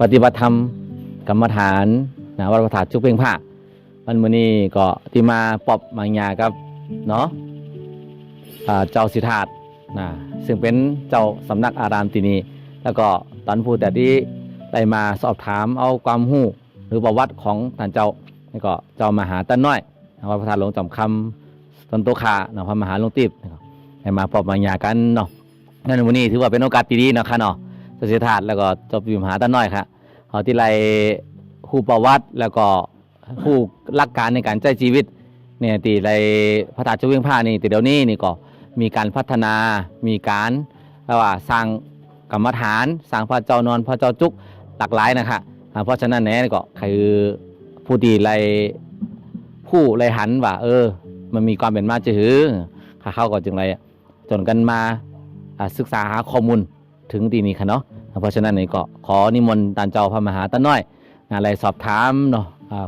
ปฏิบัติธรรมกรรมฐานนะวัดพระธาตุจุกเพ่งผ้าวันมื้อนี้ก็ที่มาปอบมางยากับเนาะเจ้าสิทธาตนะซึ่งเป็นเจ้าสำนักอารามที่นี่แล้วก็ตอนพูดแต่ที่ได้มาสอบถามเอาความรู้หรือประวัติของท่านเจ้านี่ก็เจ้ามหาตันน้อยวัดพระธาตุหลวงจำคำต้นโตคาเนาะพระมหาหลวงติบนะครับให้มาปอบมางยากันเนาะนั่นวันนี้ถือว่าเป็นโอกาสดีๆเนาะค่ะเนาะ สศิธาตแล้วก็จบอยู่มหาตาน้อยครับเขาที่ไรคู่ประวัติแล้วก็คู่หลักการในการใช้ชีวิตเนี่ยตีไรพระธาตุเจ้าเวียงผ้านี่ต่เดี๋ยวนี้นี่ก็มีการพัฒนามีการว่าสร้างกรรมฐานสร้างพระเจ้านอนพระเจ้าจุกหลากหลายนะครับเพราะฉะนั้นเนี่ยก็คือผู้ดีไรผู้ไรหันว่า เออ มันมีความเป็นมาจะหือข้าเข้าก็จึงไรจนกันมาศึกษาหาข้อมูล ถึงที่นี้ค่ะเนาะเพราะฉะนั้นนี่ก็ขอนิมนต์ตานเจ้าพระมหาตาน้อยอะไรสอบถามเนาะ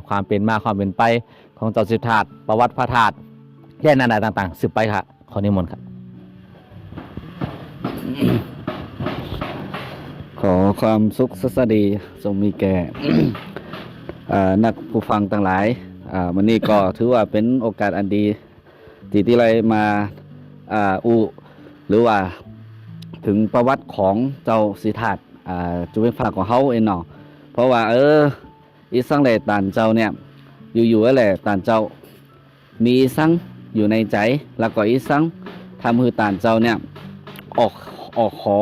ความเป็นมาความเป็นไปของเจ้าสิทธาตประวัติพระธาตุแย่นานาต่างๆสืบไปค่ะขอนิมนต์ครับขอความสุขสัสดีจงมีแก่นักผู้ฟังทั้งหลายวันนี้ก็ถือว่าเป็นโอกาสอันดีที่ที่ไรมาอ่าอุหรือว่า ถึงประวัติของเจ้าสิทธาตอ่าจุเวงฝากของเขาเองเนาะเพราะว่าเอออีสังเลยตานเจ้าเนี่ย อยู่ๆแหละตานเจ้ามีอีสังอยู่ในใจแล้วก็อีสังทำคือตานเจ้าเนี่ยออกออกขอ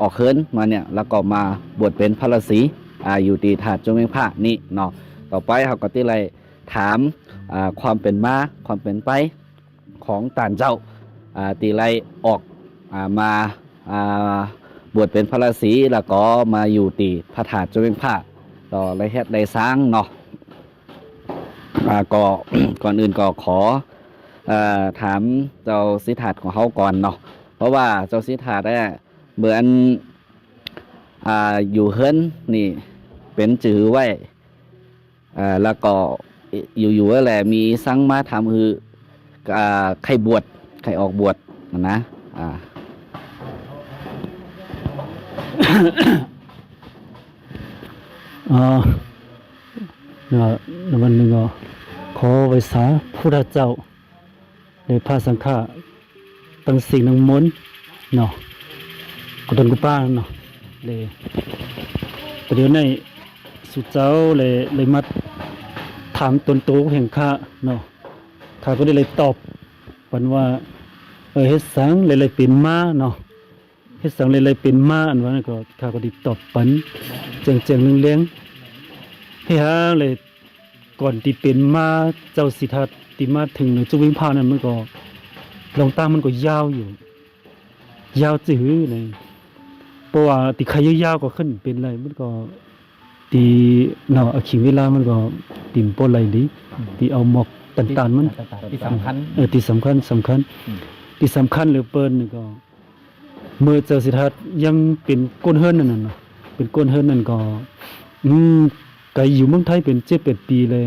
ออกเคินมาเนี่ยแล้วก็มาบวชเป็นพระฤาษีอ่าอยู่ตีถาดจงเวงผ้านี่เนาะต่อไปเขาก็ที่ไรถามอ่าความเป็นมาความเป็นไปของตานเจ้าอ่าตีไรออกอ่ามา บวชเป็นพระฤาษีแล้วก็มาอยู่ตีพระถาดจงเวงผ้าต่อไรเฮ็ดไรสร้างเนาะก็ก่อนอื่นก็ขออถามเจ้าสิทธาของเขาก่อนเนาะเพราะว่าเจ้าสิทธาได้เหมือนออยู่เฮิรนนี่ เป็นจือไว้แล้วก็อยู่ๆแหละมีสังมาทำคืออ่าใครบวชใครออกบวชนะนะ วันหนึ่งก็ขอไวสาพุทธเจ้าในพระสังฆะตั้งสิ่งนังมนเนาะกุตันกุป้าเนาะเลยประเดี๋ยวในสุดเจ้าเลยเลยมาถามตนโตแห่งข้าเนาะข้าก็ได้เลยตอบปันว่าเออเฮ็ดสังเลยเลยเป็นมาเนาะ เฮ็ดสังเลยเลยเป็นมาอันว่านั่นก็ข้าก็ได้ตอบปันเจียงเจียงเลี้ยงๆให้หาเลยก่อนที่เป็นมาเจ้าสิทธัตติมาถึงหรือจะวิ่งผ่านนั้นมันก็ลองตามมันก็ยาวอยู่ ยาวจื้อเลยเพราะว่าติใครยาวๆก็ขึ้นเป็นไรมันก็ตีเนาะอาคิเวลามันก็ติ่มปนไหลดีตีเอาหมอกตันๆมันที่สำคัญเออที่สำคัญสำคัญอืมที่สำคัญเหรือเปิ้นนี่ก็เมื่อเจ้าสิทธัตยังเป็นก้นเฮิรนนั่นน่ะเนาะเป็นก้นเฮิรนนั่นก็ อืมก็อยู่เมืองไทยเป็นเจ็ดเป็ดปีเลย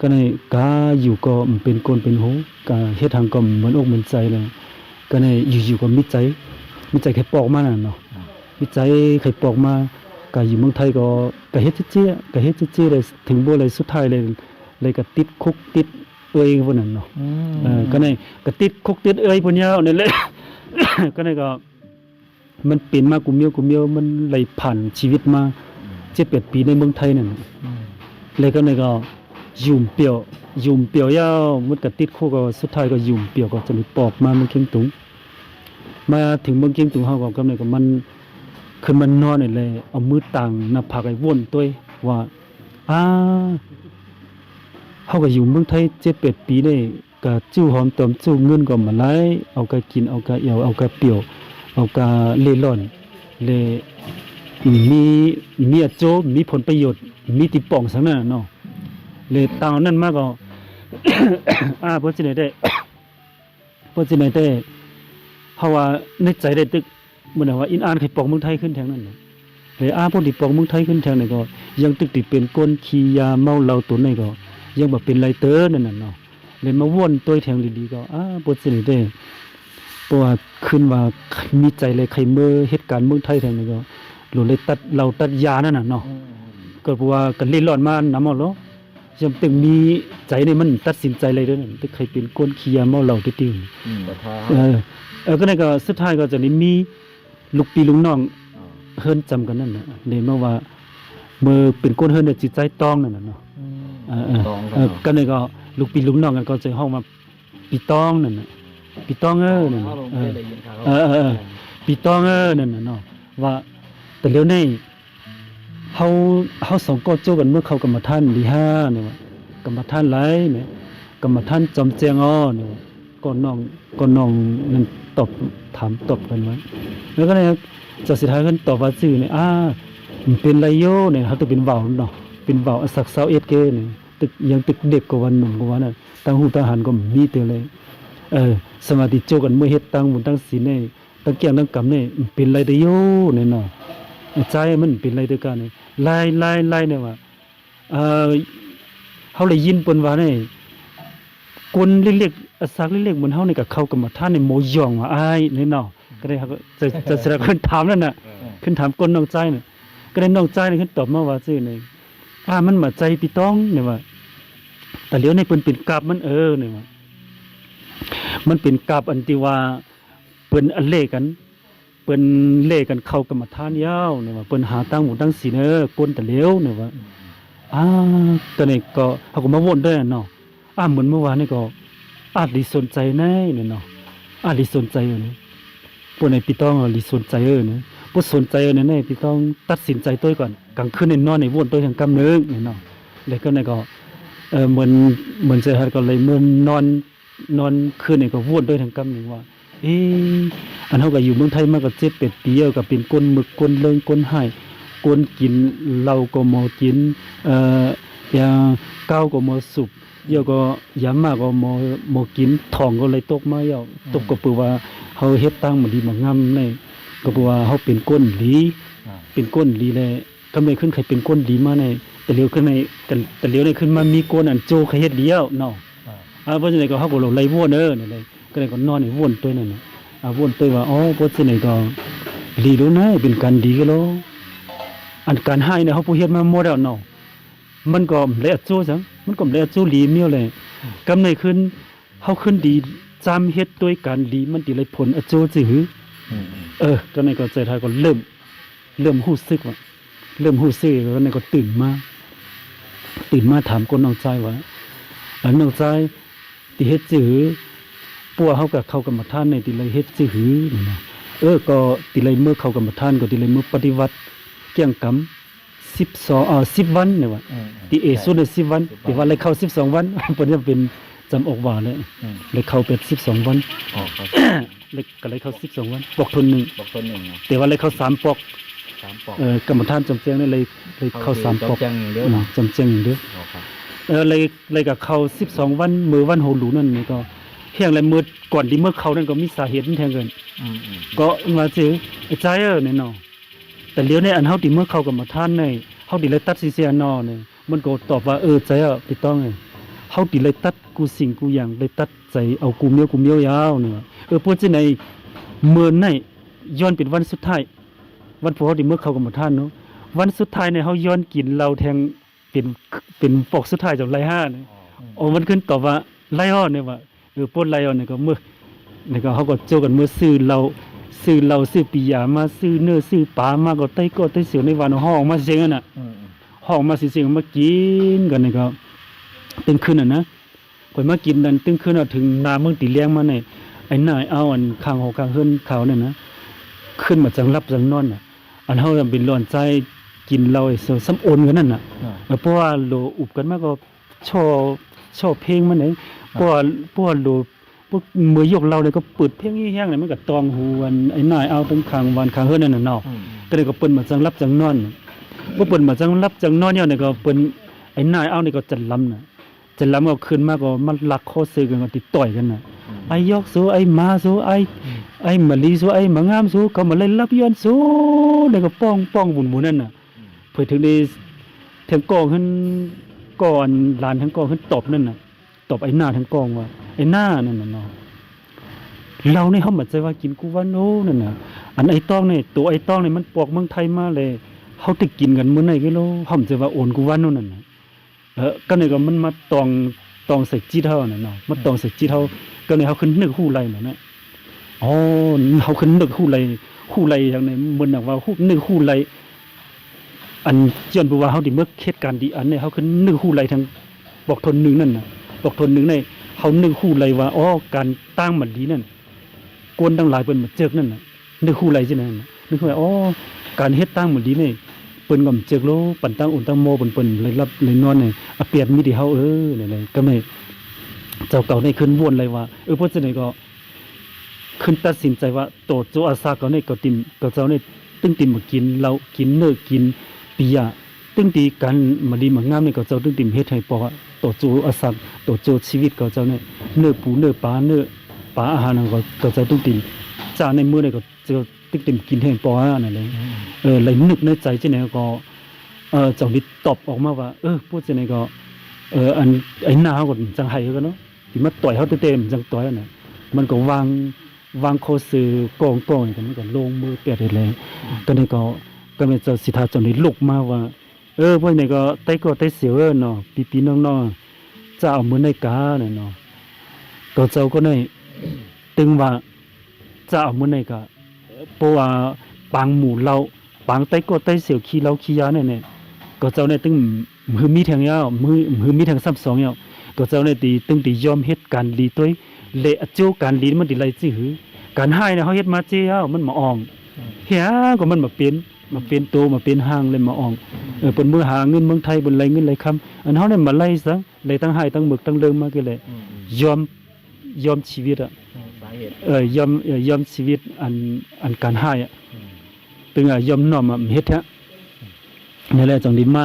ก็ในกาอยู่ก็เป็นก้นเป็นโหกาเฮ็ดทางก็เหมือนอกเหมือนใจเลย ก็ในอยู่ๆก็มิใจมิใจใครปอกมานั่นเนาะมิใจใครปอกมาก็อยู่เมืองไทยก็ก็เฮ็ดเจ๊ๆก็เฮ็ดเจ๊ๆเลยถึงบ่เลยสุดท้ายเลยเลยก็ติดคุกติดเอ้ยพวกนั้นเนาะเออก็ในก็ติดคุกติดเอ้ยพวกเนี้ยนี่นแหละก็ในก็ มันเป็นมากุมเมียวกุมเมียวมันไหลผ่านชีวิตมาเจ็ดแปดปีในเมืองไทยนั่นเลยก็ในก็ยุ่มเปียวยุ่มเปียวยาวมันก็ติดคุกก็สุดท้ายก็ยุ่มเปียวก็จะมีปอกมามันเข่งตุงมาถึงเมืองเข่งตุงเฮาก็กำเนิดก็มันคือมันนอนนี่เลยเอามือต่างหน้าผากไอ้วนตัวเองว่าอ่าเขาก็อยู่เมืองไทยเจ็ดแปดปีได้ก็จิ้วหอมตอมจิ้วเงินก็มาไล่เอากะกินเอากะเอี่ยวเอากะเปรี้ยว เอากะเล่ร่อนเลยมีมีอาโจมีผลประโยชน์ มีติป่องสังนั้นเนาะเลยตามนั้นมาก็อ่าพิ่นสิได้ได้พิ่นสิได้ได้เพราะว่าในใจได้ตึกเมือนว่าอินอ่านให้ปองเมืองไทยขึ้นแทงนั้นน่ะเลยอาพวกที่ปองเมืองไทยขึ้นแทงนี่ก็ ยังตึกติเป็นก้นขี้ยาเมาเหล้าตัวนี่ก็ ยังแบบเป็นไรเตอร์นั่นน่ะเนาะเลยมาว่นตัวแทงดีๆก็อ้าบทสิริได้ เพราะว่าขึ้นว่ามีใจเลยใครเมื่อเหตุการณ์เมืองไทยแทงนี่ก็หลุดเลยตัดเราตัดยานั่นน่ะเนาะก็เพราะว่ากันเล่นร้อนมานำเอาเนาะจำตึงมีใจในมันตัดสินใจเลยเด้อนั่นตึกใครเป็นก้นเคียเมาเหล้าติวๆแต่ถ้าเออเออก็นั่นก็สุดท้ายก็จะได้มีลูกปีลูกน้องเฮิรนจำกันนั่นน่ะเลยมาว่าเมื่อเป็นคนเฮิรนเนี่ยจิตใจต้องนั่นน่ะเนาะเออเออต้องเออก็นั่นก็ลูกปีลูกน้องกันก็จะห้องมาปีต้องนั่นน่ะ ปีตองเออนั่นน่ะเออเออปีตองเออนั่นน่ะเนาะว่าแต่เร็วนี้เฮาเฮาสองก็โจกันเมื่อเขากรรมฐานดีห้าเนี่ยว่ากรรมฐานหลายเนี่ยกรรมฐานจอมแจงอ้อเนี่ยว่าก็น้องก็น้องนั่นตอบถามตอบกันไว้แล้วก็เลยจะสุดท้ายเพิ่นตอบว่าซื่อเนี่ยอ่ามันเป็นไรโยเนี่ยเขาต้องเป็นเว้าเนาะเป็นเว้าอสักเซาเอ็ดเกเนี่ยตึกยังตึกเด็กกว่าวันหนุ่มกว่านั้นตั้งหูตั้งหันก็มีเตอเลย เออสมาธิโจกันเมื่อเฮ็ดตั้งบุญตั้งศีลเนี่ยตั้งเกี่ยงตั้งกรรมเนี่ยมันเป็นไรได้โยเนี่ยเนาะใจมันเป็นไรด้วยกันเนี่ยไล่ไล่ไล่เนี่ยว่าเออเขาเลยยินเปิ้นว่าเนี่ยคนเล็กๆอสักเล็กๆเหมือนเฮานี่ก็เข้ากรรมฐานในโมยองว่าอ้ายเนี่ยเนาะก็ได้เขาก็จะจะแสดงขึ้นถามนั่นน่ะขึ้นถามคนน้องใจน่ะก็ได้น้องใจนี่ขึ้นตอบมาว่าซื่อเนี่ยอ่ามันมาใจพี่ต้องเนี่ยว่าแต่เลี้ยวในเปิ้นเป็นกราบมันเออเนี่ยว่า มันเป็นกาบอันที่ว่าเปิ้นอันเลกันเปิ้นเลกันเข้ากรรมฐานยาวเนี่ยว่าเปิ้นหาตั้งหมู่ตั้งศีลเออกวนตะเหลียวเนี่ยว่าอ่าตอนนี้ก็เขาก็มาวนด้วยเนาะอ่าเหมือนเมื่อวานนี่ก็อาจลิสนใจแน่เนี่ยเนาะอาจลิสนใจเออเนี่ยปนไอ้พี่ต้องลิสนใจเออเนี่ยบ่สนใจเออเนี่ยแน่พี่ต้องตัดสินใจตัวก่อนกลางคืนเนี่ยนอนในวนตัวทางกำเนิดเนี่ยเนาะแล้วก็เนี่ยก็เออเหมือนเหมือนเจอฮัดก็เลยมุมนอน นอนคืนนี่ก็วนด้วยทางกำหนึ่งว่า เอออันเฮาก็อยู่เมืองไทยมาก็เจ็ดเป็ดปีแล้วก็เป็นก้นหมึกก้นเลิงก้นไห้ก้นกินเหล้าก็บ่กิน เอ่อยาก้าวก็บ่สุบเดี๋ยวก็ยามาก็บ่บ่กินทองก็เลยตกมาแล้วตกก็เปือว่าเฮาเฮ็ดตั้งมันดีมางามในก็เปือว่าเฮาเป็นก้นหลีเป็นก้นดีเลยกำเนิดขึ้นใครเป็นก้นดีมาในแต่เลี้ยวขึ้นในแต่แต่เลี้ยวในขึ้นมามีก้นอันโจใครเฮ็ดเดียวเนาะ อ่าเพราะฉะนั้นก็เฮาก็ลงไล่วนเด้อนี่เลยก็เลยก็นอนในวนตัวนั่นน่ะอ่าวนตัวว่าอ๋อเพราะฉะนั้นก็ดีแล้วนะเป็นการดีก็แล้วอันการให้เนี่ยเฮาผู้เฮ็ดมาหมดแล้วเนาะมันก็เลยโจจังมันก็เลยโจหลีเมียวเลยกำเนิดขึ้นเฮาขึ้นดีจำเฮ็ดด้วยการดีมันดีเลยผลอโจจือเออตอนนี้ก็ใจท้ายก็เริ่ม เริ่มรู้สึกว่าเริ่มรู้สึกแล้วนี่ก็ตื่นมาตื่นมาถามคนน้องใจว่าเออน้องใจ ที่เฮ็ดจื้อปัวเฮากับเข้ากับมาท่านในที่เลยเฮ็ดจื้อนี่นะเออก็ที่เลยเมื่อเข้ากับมาท่านก็ที่เลยเมื่อปฏิวัติเกี่ยงกรรม12เอ่อ10วันเนี่ยว่าที่เอสุดเนี่ย10วันที่ว่าเลยเข้า12วันเพิ่นจะเป็นจำออกว่าเลยเลยเข้าเป็น12วันเลยก็เลยเข้า12วันปอกทนหนึงบอกต้นหนึ่งแต่ว่าเลยเข้าสามปอกสามปอกเออกรรมฐานจำเจียงนี่เลยเลยเข้าสามปอกจังเดียวอืมจำเจียงอย่างเดียว เออเลยเลยกับเข้าสิบสองวันมือวันโหหลูนั่นนี่ก็เพียงเลยมือก่อนที่เมื่อเขานั่นก็มีสาเหตุแทงเกินก็มาเจอไอ้ใจเออเนี่ยเนาะแต่เลี้ยวในอันเฮาที่เมื่อเข้ากรรมฐานในเฮาที่เลยตัดสิเสียเนอเนี่ยมันก็ตอบว่าเออใจเออพี่ต้องไงเฮาที่เลยตัดกูสิ่งกูอย่างเลยตัดใจเอากูเมียวกูเมียวยาวเนี่ยเออพวกที่ในเมื่อในย้อนเป็นวันสุดท้ายวันพวกเขาที่เมื่อเขากรรมฐานเนาะวันสุดท้ายเนี่ยเขาย้อนกินเราแทง เป็นเป็นปอกสุดท้ายจากไรห้าเนี่ยโอ้มันขึ้นตอบว่าไล่อ้อนเนี่ยว่าเออปล้นไล่อ้อนเนี่ยก็เมื่อเนี่ยก็เขาก็โจกันเมื่อซื้อเราซื้อเราซื้อปียามาซื้อเนื้อซื้อปลามาก็ไต้ก็ไต้เสียวในวันห้องมาเสียงกันน่ะห้องมาเสียงมากินกันเนี่ยก็เป็นคืนอะนะข่อยมากินนั่นตึงคืนเอาถึงนาเมืองตีเลี้ยงมาเนี่ยไอ้นายเอาอันข้างหอข้างเฮือนเขาเนี่ยนะขึ้นมาจังรับจังนอนน่ะอันเฮาน่ะเป็นร้อนใจ กินเหล้าไอ้เสือซ้ำโอนกันนั่นน่ะเออเพราะว่าโลอุบกันมาก็ชอบชอบเพลงมันเองเพราะว่าเพราะว่าโลพวกมือยกเราเลยก็เปิดเพลงแห้งๆเลยมันก็ตองหูอันไอ้นายเอาตั้งข้างวันข้างเฮือนนั่นน่ะเนาะก็เลยก็เปิ้นมาจังรับจังนอนบ่เปิ้นมาจังรับจังนอนเนี่ยนี่ก็เปิ้นไอ้นายเอานี่ก็จันลำน่ะจันลำเอาขึ้นมาก็มันลักคอซื้อกันก็ติดต่อยกันน่ะไอ้ยอกสู้ไอ้มาสู้ไอ้ไอ้มะลีสู้ไอ้มะงามสู้เขามาเล่นรับย้อนสู้แล้วก็ป้องป้องบุญหมู่นั่นน่ะ เพื่อถึงได้ทั้งกองขึ้นก่อนหลานทั้งกองขึ้นตบนั่นน่ะตบไอ้หน้าทั้งกองว่าไอ้หน้านั่นน่ะเนาะเราเนี่ยเฮามาใจว่ากินกูว่าโนนั่นน่ะอันไอ้ต้องเนี่ยตัวไอ้ต้องเนี่ยมันปอกเมืองไทยมาเลยเฮาติกินกันเมื้อไหนก็โลเฮาจว่าโอนกูว่านู่นนั่นน่ะเออก็เลยก็มันมาตองตองใส่จิตเฮานั่นเนาะมาตองใส่จิตเฮาก็เลยเฮาขึ้นนึกฮู้ไรนั่นน่ะอ๋อเฮาขึ้นนึกฮู้ไรฮู้ไรอย่างนี้มันน่ะว่าฮู้นึกฮู้ไร อันเจียนบ่ว่าเฮาดิเมื่อเหตุการณ์ดีอันเนี้เฮาขึ้นนึกฮู้ไรทั้งบอกทนหนึงนั่นน่ะบอกทนหนึงในเฮานึกฮู้ไรว่าอ๋อการตั้งมันดีนั่นกวนทั้งหลายเพิ่นมาเจิกนั่นน่ะนึกฮู้ไรจังนั้นน่ะนึกว่าอ๋อการเฮ็ดตั้งหมือนดีนี่เปิ้นก็เจกโลปันตั้งอุ่นตั้งโมเปิ้นเปิ้นเลยรับเลยนอนนี่อเปียดมีที่เฮาเออนี่เลยก็ไม่เจ้าเก่านี่ขึ้นวนเลยว่าเออเพราะฉะนั้นก็ขึ้นตัดสินใจว่าโตโจอาซาก็นี่ก็ติมก็เจ้านี่ตึงติมมากินเรากินเนื้อกิน ปิยะตึงตีกันมาดีมางามนี่ก็เจ้าตึงติมเฮ็ดให้ปอว่าโจอาซาโตโจชีวิตก็เจ้าเนี่ยเนื้อปูเนื้อปลาเนื้อปลาอาหารก็ก็เจ้าตึงติมจ้าในมื้อนี่ก็เจ้าตึงติมกินให้ปอนั่นเลยเออเลยนึกในใจเจาไหนก็เออเจ้านี่ตอบออกมาว่า เออพูดเจาไหนก็เอออันไอ้หน้าก็จังไห้กันเนาะที่มาต่อยเขาเต็มๆจังต่อยน่ะมันก็วางวางโคซือกองกองกันมันก็ลงมือเปียดเลยก็นี่ก็ ก็เป็นเจ้าสิทธาเจ้านี่ลุกมาว่า เออพวกนี้ก็ไต้ก็ไต้เสียวเออเนาะปีๆน้องๆจะเอามือในกาเนี่ยเนาะก็เจ้าก็ได้ตึงว่าจะเอามือในกาเพราะว่าปางหมู่เราปางไต้ก็ไต้เสียวขี้เราขี้ยาเนี่ยเนี่ยก็เจ้าเนี่ยตึงมือมีทางยาวมือมือมีทางซ้ำสองยาวก็เจ้าเนี่ยตีตึงตียอมเฮ็ดการลีตัวเละโจการลีมันดิไลจื้อการให้เนี่ยเฮาเฮ็ดมาเจียวมันมาอ่องเฮียก็มันมาเป็น มาเป็นโตมาเป็นห้างเลยมาอ่องเออเปิ้นมือหาเงินเมืองไทยเปิ้นไลเงินไลคำอันเฮาเนี่ยมาไล่ซะไล่ทั้งให้ทั้งหมึกทั้งเลิงมาก็เลยยอมยอมชีวิตอะสาเหตุเออยอมเอ่อยอมชีวิตอันอันการให้อะตึงอะยอมน้อมอะเฮ็ดฮะนี่แหละจังดีมา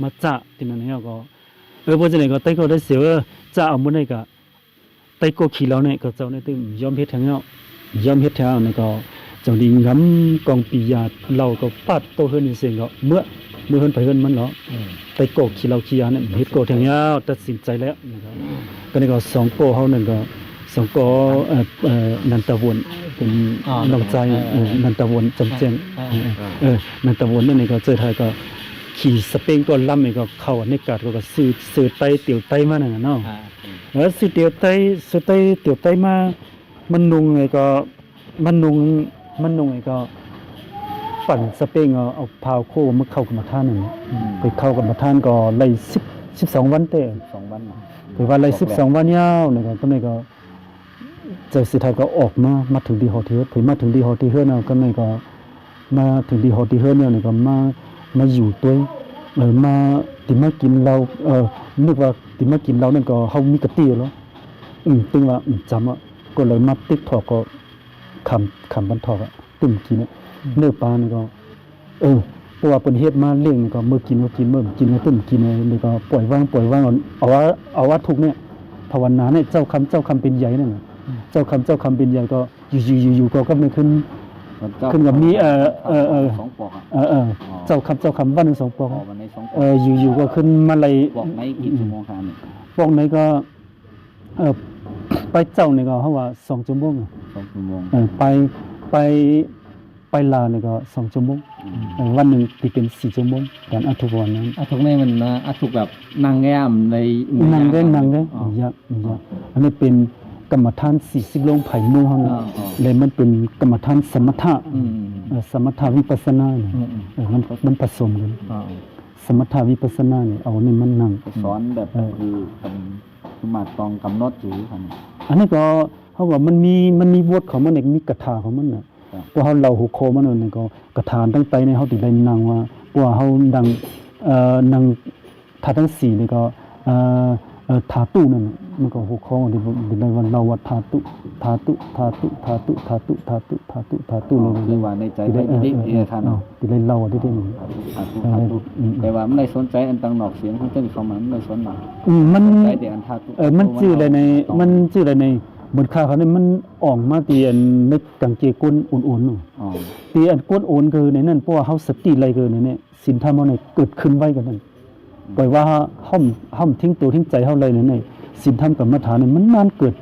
มาจะที่นั่นเนี่ยก็เออบ่จังได๋ก็ไต้ก็ได้เสียวเออจะเอามื้อนี้ก็ไต้ก็ขี้แล้วเนี่ยก็เจ้าเนี่ยตึงยอมเฮ็ดทางเนาะยอมเฮ็ดทางนี่ก็ จังดีงำกองปียาเราก็ปัดโตเฮือนนี่เสียงก็เมื่อเมื่อเฮือนไปเฮือนมันเนาะไต้ก็ขี้เราขี้ยาเนี่ยเฮ็ดก็ทางยาวตัดสินใจแล้วนะครับก็นี่ก็สองโกเฮานั่นก็สองโกเอ่อเอ่อนันตะวนเป็นน้องใจเออนันตะวนจำเจียงเออนันตะวนนั่นนี่ก็เจอไทยก็ขี่สเปงตัวล่ำนี่ก็เข้าในกาดก็ก็ซื้อซื้อไตเตี๋ยวไตมานั่นน่ะเนาะเออซื้อเตี๋ยวไตซื้อไตเตี๋ยวไตมามันนุงไงก็มันนุง มันนุงไงก็ปั่นสเปงเอาเอาพาวโคมาเข้ากับมาท่านนั่นน่ะไปเข้ากับมาท่านก็ไล่10 12วันเตะสองวันถือว่าไล่12วันยาวนี่ก็ตอนนี้ก็เจ้าสิไทยก็ออกมามาถึงที่ฮอเทลถึงมาถึงที่ฮอเทลเนาะก็นี่ก็มาถึงที่ฮอตที่เฮิร์นเนี่ยนี่ก็มามาอยู่ตัวเออมาติมากินเราเออนึกว่าติมากินเรานั่นก็เฮามีกะติอยู่แล้วอืมตึงว่าอืมจำอะก็เลยมาติ๊กถอกก็ คำคำบันทอกอะตึมกินเนี่ยเนื้อปลานี่ก็ เออเพราะว่าเปิ้นเฮ็ดมาเลี้ยงนี่ก็มื้อกินมื้อกินมื้อกินแล้วตึมกินเนี่ยนี่ก็ปล่อยวางปล่อยวางเอาเอาว่าเอาว่าทุกเนี่ยภาวนาเนี่ยเจ้าคำเจ้าคำเป็นใหญ่นั่นน่ะเจ้าคำเจ้าคำเป็นใหญ่ก็อยู่ๆอยู่ๆก็ก็ไม่ขึ้นขึ้นกับมีเอ่อเอ่อเอ่อสองปอกอะเออเออเจ้าคำเจ้าคำวันหนึ่งสองปองออกวันในสองปเออกออยู่อยู่ก็ขึ้นมาเลยปอกในกี่ชั่วโมงครับเนี่ยปองไหนก็เออ ไปเจ้านี่ก็เขาว่าสองชั่วโมงอะสองชั่วโมงเออไปไปไปลาวนี่ก็สองชั่วโมงเออวันหนึ่งตีเป็นสี่ชั่วโมงการอัทุกวันนั้นอาทุกนี่มันนะอาทุกแบบนางแง้มในนั่งได้นั่งได้อ๋อยากยากอันนี้เป็นกรรมฐานสี่สิบลงไผ่มู่ห้องอ๋ออ๋อเลยมันเป็นกรรมฐานสมถะอืมเออสมถะวิปัสสนาเนี่ยอืมอืมเออมันมันผสมกันอ๋อสมถะวิปัสสนาเนี่ยเอานี่มันนั่งสอนแบบคือเป็นคือมาตองกำหนดอยู่ครับ อันนี้ก็เขาว่ามันมีมันมีบทของมันเองมีกถาของมันน่ะครับพวกเขาเราหุโคมันนั่นนี่ก็กถาตั้งใจในเขาติได้นางว่าพวกเขาดังเอ่อนางทาทั้งสี่นี่ก็เอ่อ เอ่อทาตุนั่นมันก็หุโคที่ที่ได้ว่าเราว่าทาตุทาตุทาตุทาตุทาตุทาตุทาตุทาตุเลยคือว่าในใจได้ด้เออได้เออเออท่านเอที่ได้เล่าที่ได้นี่อาทุกเอออาทุกอืมแต่ว่าไม่ได้สนใจอันตังนอกเสียงของเจ้าเขามาไม่ได้สนหนักอืมมันใจแต่อันทาตุเออมันชื่ออะไรในมันชื่ออะไรในบนค่าเขาเนี่ยมันอ่อกมาเตียนในกกางเกงก้นอุ่นๆน่ะอ๋อตีอันกวนโอนคือในนั้นเพราะว่าเฮาสติอะไรคือในนี้สินธรรมเฮาเนี่ยเกิดขึ้นไว้กันนั่น ปล่อยว่าห้อมห้อมทิ้งตัวทิ้งใจเฮาเลยในนี้สินธรรมกรรมฐานเนี่ยมันนานเกิด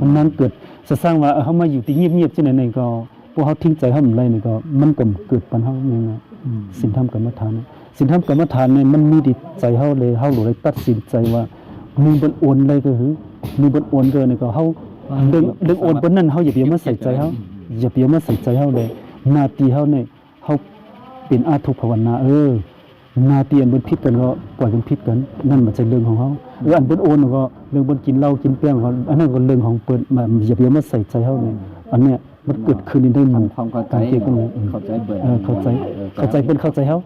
มันนานเกิดจะสร้างว่าเออเฮามาอยู่ที่เงียบๆจังได๋นี่ก็พวกเฮาทิ้งใจเฮามันไรนี่ก็มันก็เกิดปัญหาอย่างเงี้ยศีลธรรมกรรมฐานเนี่ยศีลธรรมกรรมฐานเนี่ยมันมีดิใจเฮาเลยเฮาเลยตัดสินใจว่ามีบนโอนเลยก็คือมีบนโอนก็นี่ก็เฮาเรื่องเรื่องโอนบนนั้นเฮาอย่าไปเอามาใส่ใจเฮาอย่าไปเอามาใส่ใจเฮาเลยหน้าที่เฮาเนี่ยเฮาเป็นอาทุภาวนาเออ น้าที่อันบนผิดกันก็ปล่อยกันผิดกันนั่นมันใช่เรื่องของเฮาเอออันบนโอนก็เรื่องบนกินเหล้ากินเปี้ยงเขาอันนั้นก็เรื่องของเปิดมาอย่าไปเอามาใส่ใจเฮาเลยอันเนี้ยมันเกิดขึ้นในได้หมู่ทำความเข้าใจการเกี่ยวกันเลยอืมเข้าใจเปิดเออเข้าใจเข้าใจเพิ่นเข้าใจเฮา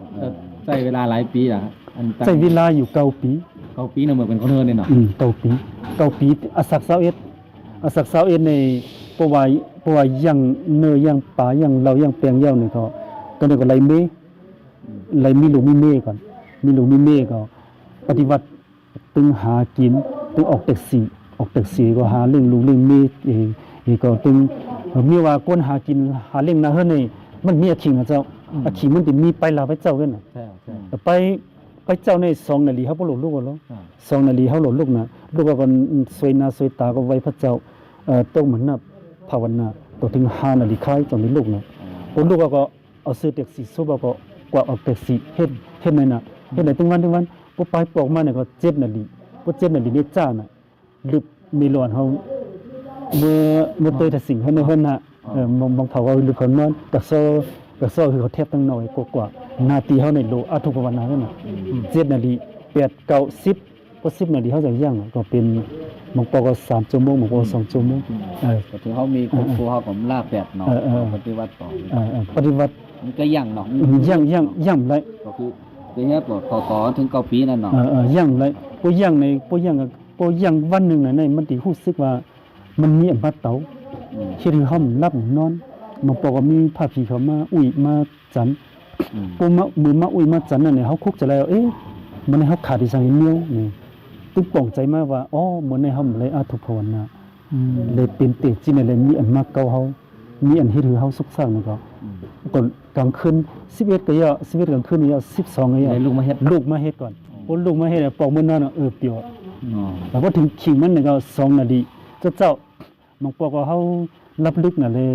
ใช้เวลาหลายปีอะอันตั้งใช้เวลาอยู่เก้าปีเขาปีหนึงเหมือนเป็นคนเฮิร์นเลยเนาะอืมเก้าปีเก้าปีอาศักเสาเอ็ดอาศักเสาเอ็ดในปะวายปะวายยังเนยยังป่ายังเรายังแปลงเย้านี่ก็ก็นี่ก็ไลเม ไลมีลูกมีเมก่อน มีลูกมีเมก็ ปฏิวัติตึงหากินตึงออกแท็กซี่ออกแท็กซี่ก็หาเรื่องลูกเรื่องเมเองอีกก็ตึงเอ่อมีว่าก้นหากินหาเรื่องนาเฮือนนี่มันมีอาขิงนะเจ้าอาขิงมันติมีไปลาไปเจ้ากันน่ะใช่ใช่แต่ไปไปเจ้าในสองนาฬิเขาบ่หลดลูกกันหรออ่าสองนาฬิเขาหลดลูกนะลูกก็กันสวยหนาสวยตาก็ไว้พระเจ้าเอ่อต้องเหมือนน่ะภาวนาตัวถึงห้านาฬิกาจนมีลูกนะพอลูกก็เอาซื้อแท็กซี่ซุบก็ กว่าออกแต่สีเฮ็ดเฮ็ดไหนน่ะเฮ็ดไหนตึงวันตึงวันพอไปปอกมาเนี่ยก็เจ็บน่ะดีก็เจ็บน่ะดีเนี่ยจ้าน่ะลึกมีหลอนเฮาเมื่อเมื่อเตยแต่สิ่งเฮาในเพิ่น่ะเออมองเขาว่าลึกคนนั้นแต่โซก็ซ้อคือเขาเทียบตั้งหน่อยกว่ากว่านาทีเฮาในโลอาทุกวันนั้นน่ะเจ็บดนาทีาซิบ ก็สิบนาทีเขาจะย่างก็เป็นมังปอก็สามชั่วโมงมังปอสองชั่วโมงเออถือเขามีครูเขาผมลาบแปดหนอะปฏิวัติต่อปฏิวัติมันก็ย่างหนาะย่างย่างย่างไรก็คือจะเนี่ยปวดคอคถึงเก้าปีนั่นเนาะย่างไรพวกย่างในพวกย่างพวกย่างวันหนึ่งในมันตีหู้ซึกว่ามันมีอันบัดเต๋าเชื่อถือเขารับนอนมังปอก็มีผ้าผีเขามาอุ้ยมาจันปูมามือมาอุ้ยมาจันนั่นเนี่ยเขาคุกจะแล้วเอ๊ะมันในเขาขาดอีสังเมียเนี่ย ตึงปล่องใจมากว่าอ๋อเหมือนในเฮาเลยอาทุภาวนาเลยเป็นเตจิเนี่ยเลยมีอันมากเก่าเฮามีอันเฮ็ดให้เฮาสุขสันต์นี่ก็อืมก่อนกลางคืน11ก็ยา11กลางคืนนี่ยา12ก็ยาเลยลูกมาเฮ็ดลูกมาเฮ็ดก่อนพอลูกมาเฮ็ดอะปอกมื้อนั้นน่ะเออเปรียวอ๋อแล้วพอถึงขิงมันนี่ก็2นาทีเจ้าเจ้าบางปอกก็เฮารับลึกน่ะเลย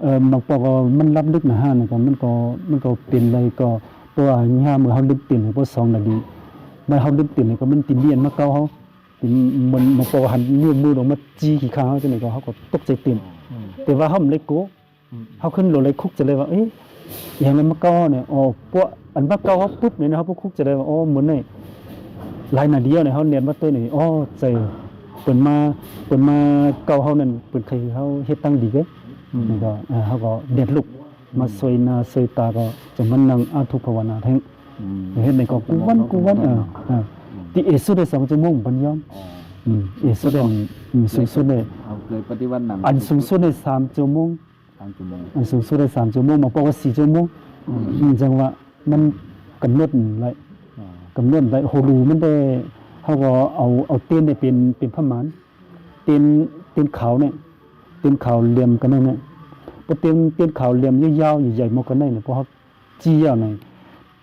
เอ่อบางปอกก็มันรับลึกน่ะฮะนี่ก็มันก็มันก็เป็นอะไรก็เพราะว่าย่ามื้อเฮาลืมตื่นพอ2นาที มันเฮาลืมตื่นนี่ก็มันติเลียนมาเก่าเฮาติมันบางปอกก็หันนิ้วมือลงมาจี้ขี้ขาเฮาจังได๋ก็เฮาก็ตกใจตื่นแต่ว่าเขาไม่ได้โกะเขาขึ้นรถเลยคุกจะเลยว่าเอ๊ะอย่างนั้นมาเก้าเนี่ยอ๋อพวกอันมาเก้าเขาปุ๊บเนี่ยนะครับพวกคุกจะเลยว่าอ๋อเหมือนในหลายนาเดียวเนี่ยเขาเรียนมาเต้ยนี่อ๋อใจเปิดมาเปิดมาเก้าเขานั่นเปิดใครเขาเฮ็ดตั้งดีเด้นี่ก็อ่าเขาก็เด็ดลุกมาสวยหนาสวยตาก็จะมันนั่งอาทุภาวนาทั้ง อืมเฮ็ดในก็กูวันกูวันเอออ่าที่เอสุดได้สองชั่วโมงปัญญอมอ๋ออืมเอสุดได้อืมสูงสุดได้เอาเคยปฏิวัติหนังอันสูงสุดได้สามชั่วโมงทางจุมงอันสูงสุดได้สามชั่วโมงบางปอกว่าสี่ชั่วโมงอืมจังว่ามันกำหนดไว้อ๋อกำหนดไว้โฮลูมันได้เขาก็เอาเอาเต้นเนี่ยเป็นเป็นพมานเต้นเต้นขาวเนี่ยเต้นขาวเหลี่ยมกันนั่นเนี่ยพอเต้นเต้นขาวเหลี่ยมยาวๆใหญ่ๆมากกันได้เนี่ยเพราะเขาจี้ยาวหน่อย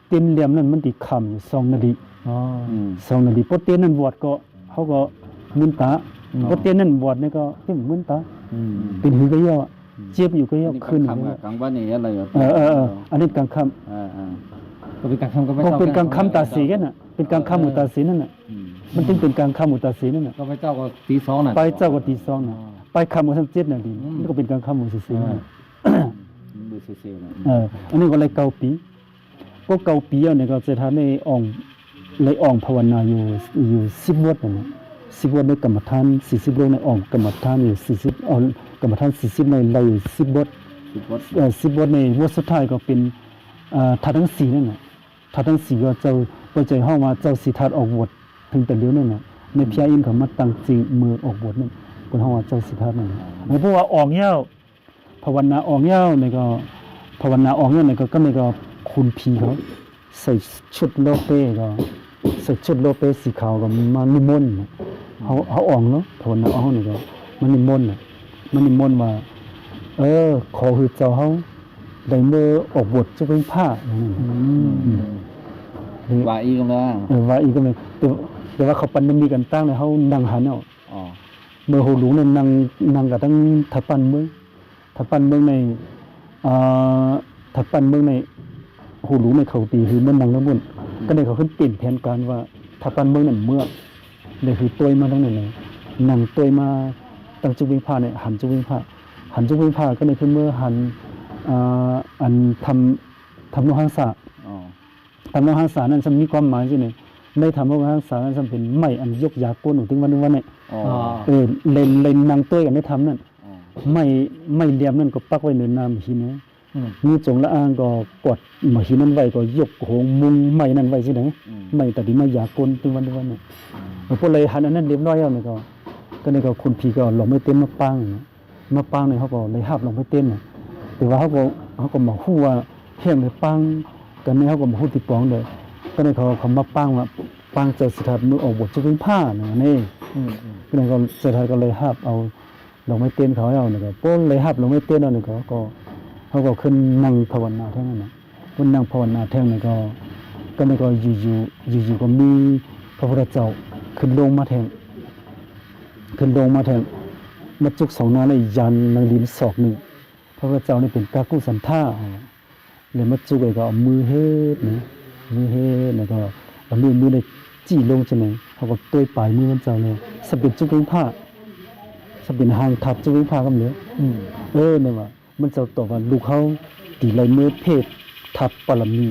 เต้นเหลี่ยมนั้นมันติคำอยู่สองนาทีอ๋อสองนาทีพอเต้นนั้นบวชก็เขาก็มึนตาพอเต้นนั้นบวชนี่ก็เต้นมึนตาเป็นหือก็ยาวอะเจี๊ยบอยู่ก็ยาวนี่ขึ้นกลางค่ำอะกลางวันนี่อะไรอะเออเอออออันนี้กลางค่ำก็เป็นการทำก็ไม่ราะเจ้าเป็นกลางค่ำตาสีกันน่ะเป็นกลางค่ำอุตาสีนั่นน่ะมันถึงเป็นกลางค่ำอุตาสีนั่นน่ะก็ไปเจ้าก็ตีสองน่ะไปเจ้าก็ตีสองน่ะไปค่ำก็ทั้งเจ็ดน่ะดีมันก็เป็นกลางค่ำอุตาสีนั่นน่ะดูเซ่ๆนะเอออันนี้ก็เลยเกาปี กเกาปีอะเนี่ยก็จะทำให้อ่องเลยอ่องภาวนาอยู่อยู่สิบวัดน่ะนะสิบวัดในกรรมฐานสี่สิบวัดในอ่องกรรมฐานอยู่สี่สิบอ่องกรรมฐานสี่สิบในเลยอยู่สิบวัดสิบวัดเอ่อสิบวัดในวัดสุดท้ายก็เป็นเอ่อทัดทั้งสี่นั่นน่ะทัดทั้งสี่ก็เจ้าก็ใจห้องว่าเจ้าสีทัดออกบทถึงแต่เดียวนั่นน่ะในพิยาอินเขามาตั้งจริงมือออกบทนั่นเป็นห้องว่าเจ้าสีทัดนั่นน่ะแล้วเพราะว่าออกเย้าภาวนาออกเย้านี่ก็ภาวนาออกเย้านี่ก็ก็นี่ก็ คุณพีเขาใส่ชุดโลเป้ก็ใส่ชุดโลเป้สีขาวก็มานิมนต์น่ะเขาเขาออกเนาะภาวนาออกนี่ก็มันนิมนต์น่ะมันนิมนต์ว่าเออ ขอคือเจ้าเฮาได้เมื่อออกบทจะเป็นผ้าอย่างนั้นน่ะอืมว่าอีกแล้วเออว่าอีกก็ไม่แต่ว่าแต่ว่าเขาปันมันมีกันตั้งเลยเฮานั่งหันเอาอ๋อเมื่อโหหลวงเนี่ยนั่งนั่งกับทั้งทับปันเมืองทับปันเมืองในอ่าถ้าปั้นเมืองใน หูรู้ในเขาตีคือมันนังแล้วมุ่นก็เลยเขาขึ้นเปลี่ยนแผนการว่าถ้าปั้นเมืองนั่นเมื่อเลยคือตัวมาทั้งนั้นเลยนั่งตัวมาตั้งจุกวิงผ้าเนี่ยหันจุกวิงผ้าหันจุกวิงผ้าก็เลยคือเมื่อหันอ่าอันทำทำโลหังสาอ๋อทำโลหังสานั้นจะมีความหมายใช่ไหมในทำโลหังสานั้นจะเป็นไม้อันยกยาโกนถึงวันนึงวันเนี่ยอ๋ออ๋อเออเล่นเล่นนางตัวกันได้ทำนั่นอ๋อไม่ไม่เหลี่ยมนั่นก็ปักไว้ในน้ำหินนะอื มมีจงละอางก็กดหมาหินนั้นไว้ก็ยกโหงมุงไม้นั้นไว้สิไหนอืมไม่แต่ดีไม่อยากกลถึงวันถึงวันเนี่ยพวกเลยหันอันนั้นเรียบร้อยแล้วเนี่ยก็ก็นี่ก็คุณพี่ก็ลงไม่เต้นมาปังนะมาปังเนี่ยเขาก็เลยหับลงไม่เต้นนะแต่ว่าเขาก็เขาก็มาฮู้ว่าเฮียงเลยปังกันนี่เขาก็มาฮู้ติปองเลยก็นี่เขาเขามาปังว่าปังเจอสถานมือออกบทจะเป็นผ้าเนี่ยนี่อืมอืมก็เลยก็สถานก็เลยหับเอาลงไม่เต้นเขาเอาเนี่ยก็ป้นเลยหับลงไม่เต้นเอาเนี่ยก็ก็ เขาก็ขึ้นนั่งภาวนาแท่งนั้นนะคนนั่งภาวนาแท่งนี่ยก็ ก็นี่ก็อยู่อยู่อยู่อยู่ก็มีพระพุทธเจ้าขึ้นลงมาแท่งขึ้นลงมาแท่งมาจุกสองหนาเลยยันนางดินศอกหนึ่งพระพุทธเจ้านี่เป็นกากุสันท่าเลยมาจุกเลยก็เอามือเฮ็ดนะมือเฮ็ดแล้วก็เอามือมือเลยจี้ลงใช่ไหมเขาก็ต้วยปลายมือมันเจ้าเลยสะเป็นจุกเป็นผ้าสะเป็นหางทับจุกเป็นผ้าก็เหลืออืมเออเนี่ยว่า มันจะต่อว่าลูกเขาตีไรเมื่อเพศทับปรมี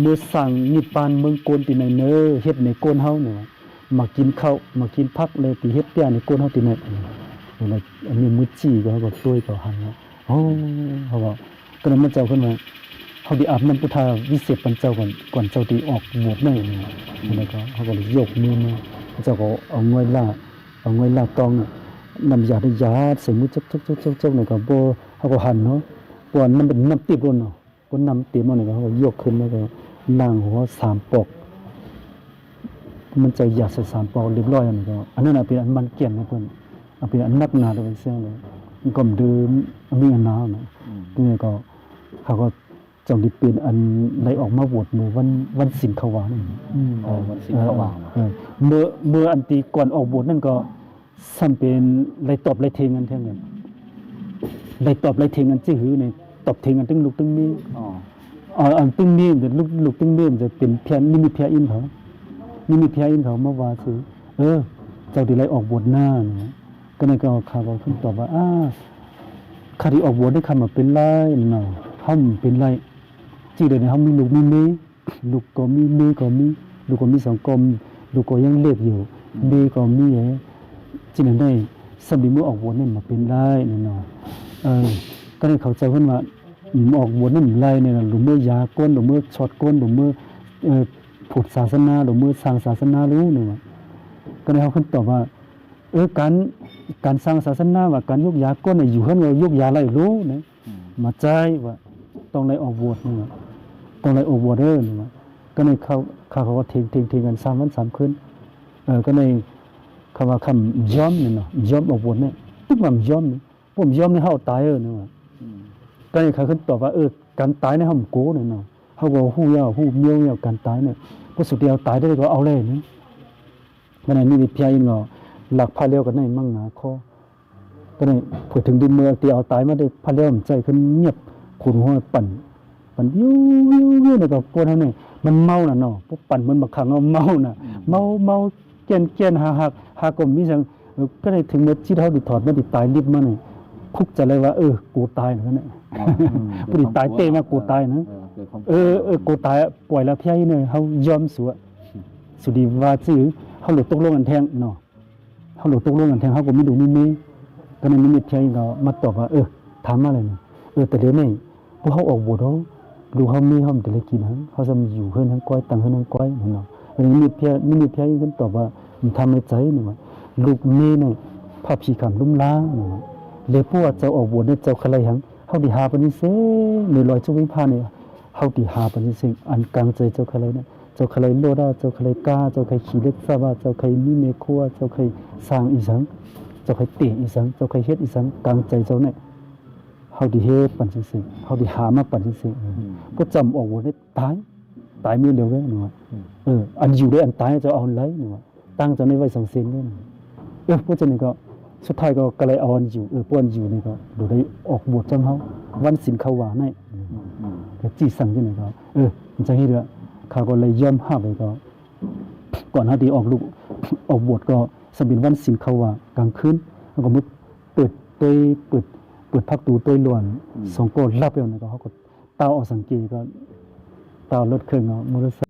เมื่อสั่งนิพพานเมืองโกนตีในเนอเฮ็ดในโกนเฮาเนี่ยมากินข้าวมากินพักเลยตีเฮ็ดเตี้ยในโกนเฮาตีในเวลาอันนี้มือจี้ก็เขาก็ต้วยก็หันโอ้เขาบอกก็นั้นมันเจ้าขึ้นมาเขาดีอาบน้ำพุทธาวิเศษปันเจ้าก่อนก่อนเจ้าตีออกบวชเนี่ยแล้วก็เขาก็เลยยกมือมาเจ้าก็เอาเงยล่าเอาเงยล่าตองน่ะ น้ำยาได้ยาดใส่มือจับจับจับจับจับเนี่ยก็บ่เขาก็หั่นเนาะปวนมันเป็นน้ำติบล้นเนาะก็น้ำติบมันเนี่ยก็เขาก็ยกขึ้นแล้วก็ล้างหัวสามปอก มันจะยาใส่สามปอกเรียบร้อยอันนี้ก็อันนั้นน่ะเป็นอันมันเกี่ยนนะเพิ่นเอาเป็นอันนักหนาตัวเป็นเสียงเลยมันก็ดื่มอันนี้อันหนาวนะอืมทีนี้ก็เขาก็จังได้เป็นอันได้ออกมาโหวตมือวันวันสินเขาวานี่อืมอ๋อมันสิเข้ามาเออเมื่อเมื่ออันตีก่อนออกบทนั่นก็ ซ้ำเป็นไรตอบไรเทงกันเท่านั้นไรตอบไรเทงกันจื้อหือเนี่ยตอบเทงกันตึงลูกตึงมีอ๋ออ่าอันตึงมีแต่ลูกลูกตึงมีมันจะเป็นเพียนนี่มีเพียอินเขานี่มีเพียอินเขามาว่าซื้อเออ เจ้าดีไรออกบทหน้านะก็นั่นก็ข่าวก็ขึ้นตอบว่าอ้าคดีออกบทได้คำว่าเป็นไรเนาะห้ามเป็นไรจีเดี๋ยวนี้เขามีลูกมีเมย์ลูกก็มีเมย์ก็มี ลูกก็มีสองกลมลูกก็ยังเล็กอยู่เมย์ก็มีเอ๋ จีนันได้สมิมือออกบทนั่มาเป็นไรเนาะเออก็ได้เข้าใจเพิ่นว่าอืมออกบทนั่นไรเนี่ยหรือเมื่อยาก้นหรือเมื่อช็อตก้นหรือเมื่อเอ่อผุดศาสนาหรือเมื่อสร้างศาสนารู้เนี่ยว่าก็ได้เขาขึ้นตอบว่าเออการการสร้างศาสนาว่าการยกยาก้นน่ะอยู่เฮือนว่ายกยาไรรู้นะอืมาใจว่าต้องไล่ออกบวชนี่ว่าต้องไล่ออกบวชเด้อนี่ว่าก็ในเขาเขาเขาก็เทงเทงเทงกันสามวันสามคืนเออก็ใน คำว่าคำยอมเนี่เนาะยอมอบวชเนี่ยตึกว่ายอมนี่ผมยอมในี่เฮาตายเออเนี่ว่าอืมก็ในเขาขึ้นตอบว่าเออการตายในเฮามโกเนี่ยเนาะเฮาก็ฮู้ยาวฮู้เมียวยาวการตายเนี่ยก็สุดเดียวตายได้ก็เอาเลยนี่ก็นนี่มีเพียงเนาะหลักพาเลียวกันในมั่งหนาคอก็เลยพูดถึงดินเมืองที่เอาตายมาได้พะเลี้ยมใจขึ้นเงียบขุนหัวปั่นปั่นยิ้วยิ้วยิ้วเนี่ยก็ปวดเท่านี้มันเมาน่ะเนาะพวกปั่นมันบักขังเอาเมาน่ะเมาเมา เกี้ยนเกี้ยนหาหักหาก็มีจังเออก็เลยถึงเมื่อที่เฮาดิถอดมาดิตายรีบมานี่คุกจะเลยว่าเออกูตายแล้วเนี่ยอ๋อผู้ที่ตายเต้มากูตายนะเออเกิดความเออเออกูตายอะปล่อยแล้วพี่เนี่ยเฮายอมสัวสุดีว่าซื่อเฮาหลุดตกลงกันแทงเนาะเฮาหลุดตกลงกันแทงเฮาก็มีดูมีมีก็ในนิมิตเพียงก็มาตอบว่า เออถามมาเลยนะเออแต่เดี๋ยวนี้พวกเขาออกบวชเขาดูเขามีเขาแต่ละกินทั้งเขาจะมีอยู่เพื่อนทั้งก้อยตังเพื่อนทั้งก้อยนั่นเนาะ เออนิมิตเพียนิมิตเพียงก็ตอบว่ามันทำในใจนี่ว่าลูกเมย์เนี่ยพระพีคำลุ่มล้างนี่ว่าเลยพวกเจ้าออกบวชเนี่ยเจ้าใครหังเขาดีหาปณิเสในลอยจุวิพาเนี่ยเขาดีหาปณิเสอันกลางใจเจ้าใครเนี่ยเจ้าใครโลดาเจ้าใครกล้าเจ้าใครขี้เล็กซาบาเจ้าใครมีเมฆัวเจ้าใครสร้างอีสังเจ้าใครเตะอีสังเจ้าใครเฮ็ดอีสังกลางใจเจ้าเนี่ยเฮาดีเฮ็ดปันสิสิเฮาดีหามาปันสิสิอืมก็จำออกว่าได้ตาย ตายมือเดียวเลยหนูว่าเอออันอยู่ได้อันตายเจะเอาอันไรหนูว่าตั้งเจ้าในไว้สองเซนเลยหนูเออพวกเจ้านี่ก็สุดท้ายก็ก็เลยเอาอันอยู่เออพวกอันอยู่นี่ก็ดูได้ออกบวชจำเฮาวันศิลเขาว่าในก็จีสั่งจังได๋ก็เออมันจะให้เด้อเขาก็เลยยอมรับไปก็ ก่อนหน้าที่ออกลูกออกบวชก็สมบินวันศิลเขาว่ากลางคืนแล้วก็มึเปิดตวยเปิดเปิดพักตูตวยล้วนสองโกดรับแล้วนะก็เขาก็ตาออกสังเกตก็ ตารถเครื่องมือร์ไซค์